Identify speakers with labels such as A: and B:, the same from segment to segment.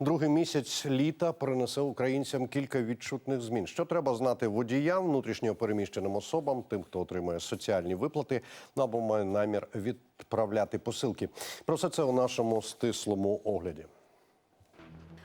A: Другий місяць літа принесе українцям кілька відчутних змін. Що треба знати водіям, внутрішньо переміщеним особам, тим, хто отримує соціальні виплати або має намір відправляти посилки. Про все це у нашому стислому огляді.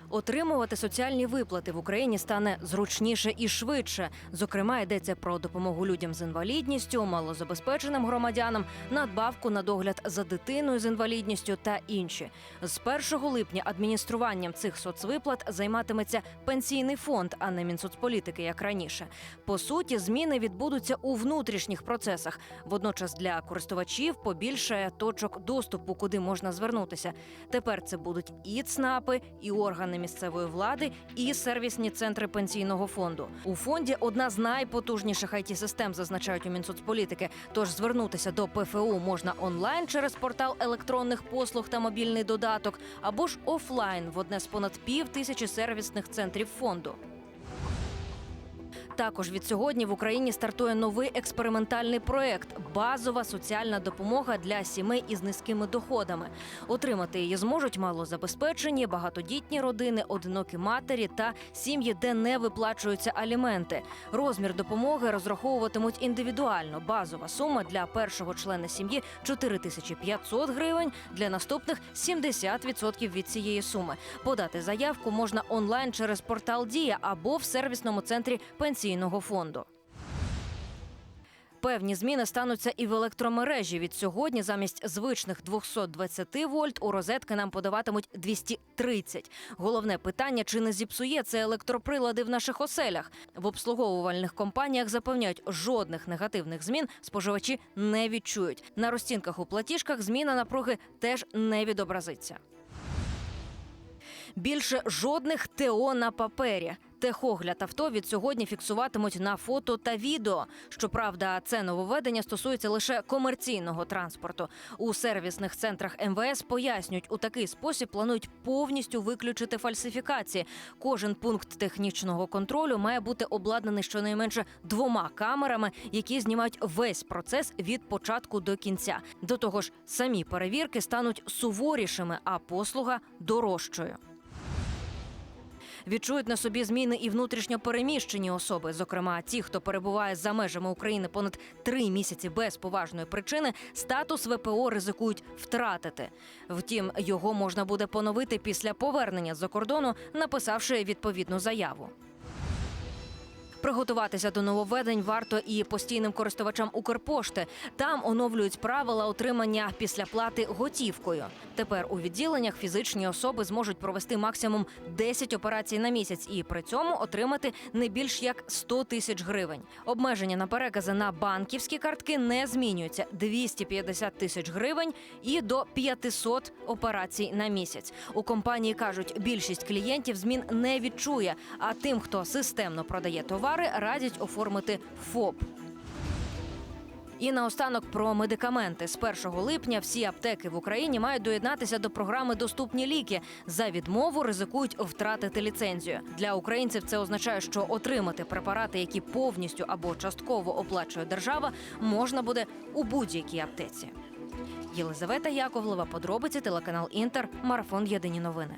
B: Отримувати соціальні виплати в Україні стане зручніше і швидше. Зокрема, йдеться про допомогу людям з інвалідністю, малозабезпеченим громадянам, надбавку на догляд за дитиною з інвалідністю та інші. З 1 липня адмініструванням цих соцвиплат займатиметься пенсійний фонд, а не Мінсоцполітики, як раніше. По суті, зміни відбудуться у внутрішніх процесах. Водночас для користувачів побільшає точок доступу, куди можна звернутися. Тепер це будуть і ЦНАПи, і органи місцевої влади, і сервісні центри пенсійного фонду. У фонді одна з найпотужніших it систем зазначають у Мінсоцполітики. Тож звернутися до ПФУ можна онлайн через портал електронних послуг та мобільний додаток, або ж офлайн в одне з понад пів тисячі сервісних центрів фонду. Також від сьогодні в Україні стартує новий експериментальний проект базова соціальна допомога для сімей із низькими доходами. Отримати її зможуть малозабезпечені, багатодітні родини, одинокі матері та сім'ї, де не виплачуються аліменти. Розмір допомоги розраховуватимуть індивідуально. Базова сума для першого члена сім'ї 4500 гривень, для наступних 70% від цієї суми. Подати заявку можна онлайн через портал Дія або в сервісному центрі пенсійного фонду. Певні зміни стануться і в електромережі. Від сьогодні замість звичних 220 вольт у розетки нам подаватимуть 230. Головне питання: чи не зіпсує це електроприлади в наших оселях? В обслуговувальних компаніях запевняють, жодних негативних змін споживачі не відчують. На розцінках у платіжках зміна напруги теж не відобразиться. Більше жодних ТО на папері. Техогляд авто від сьогодні фіксуватимуть на фото та відео. Щоправда, це нововведення стосується лише комерційного транспорту. У сервісних центрах МВС пояснюють, у такий спосіб планують повністю виключити фальсифікації. Кожен пункт технічного контролю має бути обладнаний щонайменше двома камерами, які знімають весь процес від початку до кінця. До того ж, самі перевірки стануть суворішими, а послуга дорожчою. Відчують на собі зміни і внутрішньо переміщені особи, зокрема ті, хто перебуває за межами України понад три місяці без поважної причини, статус ВПО ризикують втратити. Втім, його можна буде поновити після повернення з-за кордону, написавши відповідну заяву. Приготуватися до нововведень варто і постійним користувачам Укрпошти. Там оновлюють правила отримання післяплати готівкою. Тепер у відділеннях фізичні особи зможуть провести максимум 10 операцій на місяць і при цьому отримати не більш як 100 тисяч гривень. Обмеження на перекази на банківські картки не змінюються 250 тисяч гривень і до 500 операцій на місяць. У компанії кажуть, більшість клієнтів змін не відчує. А тим, хто системно продає товари, радять оформити ФОП. І наостанок про медикаменти. З 1 липня всі аптеки в Україні мають доєднатися до програми Доступні ліки. За відмову ризикують втратити ліцензію. Для українців це означає, що отримати препарати, які повністю або частково оплачує держава, можна буде у будь-якій аптеці. Єлизавета Яковлева, подробиці телеканал Інтер, марафон Єдині новини.